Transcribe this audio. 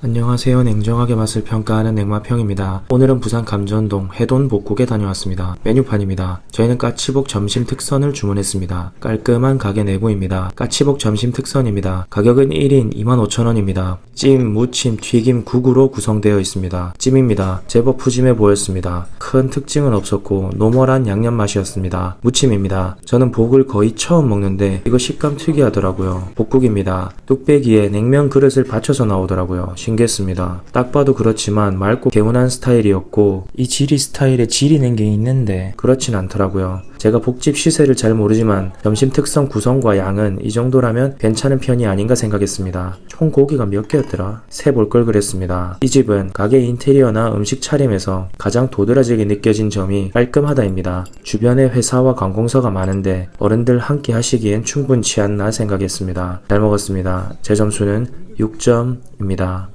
안녕하세요. 냉정하게 맛을 평가하는 냉마평입니다. 오늘은 부산 감전동 해돈 복국에 다녀왔습니다. 메뉴판입니다. 저희는 까치복 점심 특선을 주문했습니다. 깔끔한 가게 내부입니다. 까치복 점심 특선입니다. 가격은 1인 25,000원입니다. 찜, 무침, 튀김, 국으로 구성되어 있습니다. 찜입니다. 제법 푸짐해 보였습니다. 큰 특징은 없었고 노멀한 양념 맛이었습니다. 무침입니다. 저는 복을 거의 처음 먹는데 이거 식감 특이하더라고요. 복국입니다. 뚝배기에 냉면 그릇을 받쳐서 나오더라고요. 신기했습니다. 딱 봐도 그렇지만 맑고 개운한 스타일이었고 이 지리 스타일에 지리 낸게 있는데 그렇진 않더라고요. 제가 복집 시세를 잘 모르지만 점심 특성 구성과 양은 이 정도라면 괜찮은 편이 아닌가 생각했습니다. 총 고기가 몇 개였더라? 세 볼 걸 그랬습니다. 이 집은 가게 인테리어나 음식 차림에서 가장 도드라지게 느껴진 점이 깔끔하다입니다. 주변에 회사와 관공서가 많은데 어른들 함께 하시기엔 충분치 않나 생각했습니다. 잘 먹었습니다. 제 점수는 6점입니다.